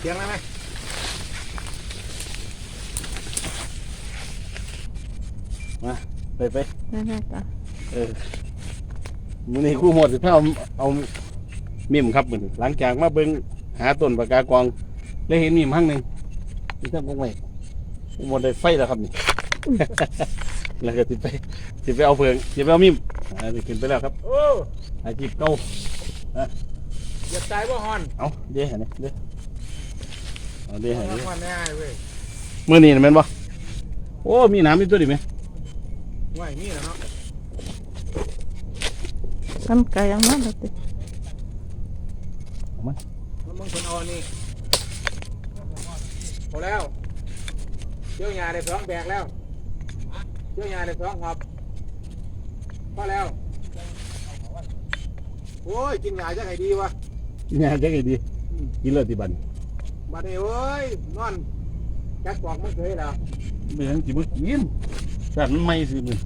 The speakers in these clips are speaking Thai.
เสียงแล้วไหมไปไปนั่นแหละจ้ะเออมื้อนี้ครู่หมดสิพาเอาเอามิมครับมื้อนี้หลังจากมาเบิ่งหาต้นปากกากวางได้เห็นมิมข้างหนึงที่ทำกงไว้หมดได้ไฟแล้วครับนี่ แล้วก็สิไปสิไปเอาเพิงสิไปเอามิมอ่านี่ขึ้นไปแล้วครับโอ้อาชีพเก่าอย่าตายว่าฮอน เอาเดี๋ยวให้นี่เดี๋ยว เอาเดี๋ยวให้ฮเดี๋ยวอนแน่เว้ยมื้อนี้นะแม่นบ่โอ้มีน้ำมีตัวดิไหมว่าอย่างนี้แหละเนาะกันไก่ยังมาแล้วติแล้วมึงคนเอานี่พอแล้วเที่ยวยาได้สองแบกแล้วเที่ยวยาได้สองหอบพอแล้วโอ้ยกินยาจะให้ดีวะเนี่ยจังไงดีกินเลยติบัน มาเดี๋ยวเอ้ยนอนจักบอกมันเคยแล้วไม่ทั้งสิบ่กินแต่มันไม่สิมึง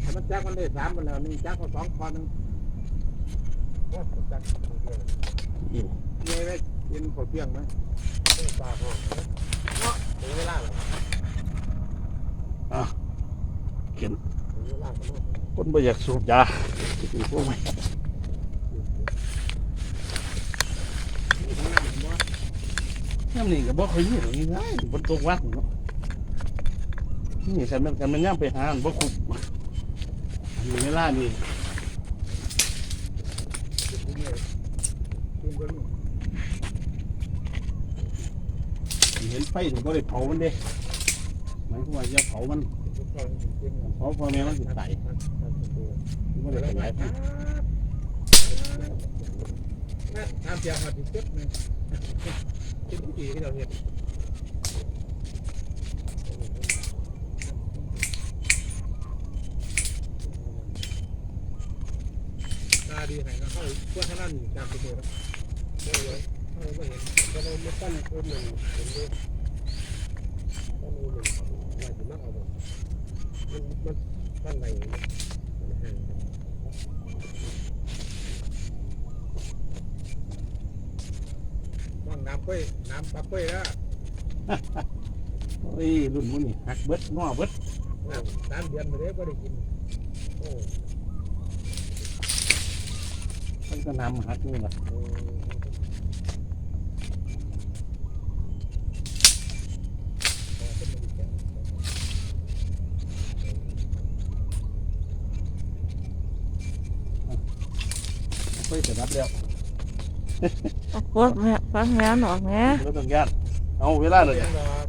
แต่มันจักมันได้สามมันแล้วนี่จักมาสองคอหนึงโอ้ยจักอิ่มมีไหมกินข้าวเที่ยงไหมปลาห้องเนาะถึงเวลาแล้วอะกินถึงเวลาแล้วคนบ่อยากสูบยากินพวกไม่ น้ำนี่ก็บ่ค่อยมีหรอกง่ายบนตกวัดเนาะนี่ฉันมันกันมันย่างไปหาบ่คุบอันนี้เวลานี่เห็นไฟถึงก็ได้เผามันเด้หมายความว่าอย่าเผามันเผาพอแม่มันสิตายมันได้ขยายพันธุ์ตามเสียงมาถึงจุดหนึ่ง เป็นผู้ดีที่เราเห็นตาดีไหนนะเข้าพวกท่านั่นอยู่ตามตัวนะเขาเลยเข้าไม่เห็นเขาเลยไม่ตั้งคนหนึ่งเห็นเลยตั้งหนึ่งอะไรถึงมากเอามันมันตั้งไหนมันห่างบ้างน้ำ กล้วยน้ำปลากล้วยแล้วเฮ้ยรุ่นมันนี่หักเบิดง้อเบิดสามเดือนไปแล้วก็ได้กินโอ้มันก็นำหักนี่แหละโหค่อยจะรับแล้วเอา กดแม่ฟังแม่นออกแม่ก็ต้องญาติเอาเวลาเลยเลี้ยงดอก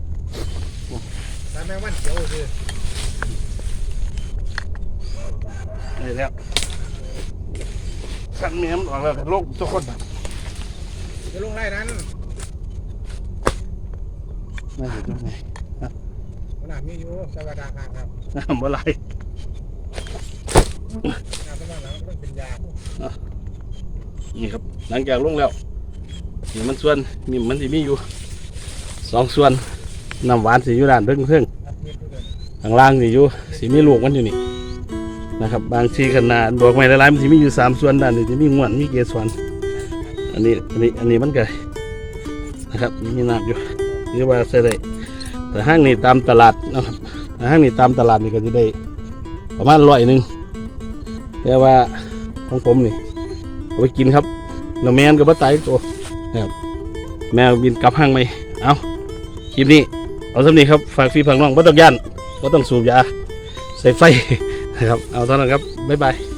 สามแมงวันเขียวคือได้แล้วขันเมียมนออกแล้วโลกทุกคนแบบจะลงไร่นั้นน่าจะต้องไงขนาดมีอยู่สวัสดีครับครับเมื่อไรงานสมัครแล้วมันเป็นยา นี่ครับ หลังจากลงแล้วนี่มันส่วนมีมันสิมีอยู่สองส่วนน้ำหวานสีอยู่ด้านเพิ่งเพิ่งข้างล่างสิอยู่สีมีลูกมันอยู่นี่นะครับ บางทีขนาดบอกไม่ละลายมันสิมีอยู่สามส่วนด้านนี้จะมีงวนมีเกสรอันนี้อันนี้อันนี้มันก็นะครับมีน้ำอยู่นี่ว่าใส่ได้แต่ห้างนี้ตามตลาดนะครับแต่ห้างนี้ตามตลาดนี่ก็จะได้ประมาณร้อยหนึ่งแต่ว่าของผมนี่ เอาไปกินครับแล้วแมนกับ่ตายตัวนะครับแมวบินกลับห้างไหมเอาคลิปนี้เอาสำนีครับฝากฟีฝังน้องบ่ต้องย่านบ่ต้องสูบยาใส่ไฟนะครับเอาเท่านั้นครับบ๊ายบาย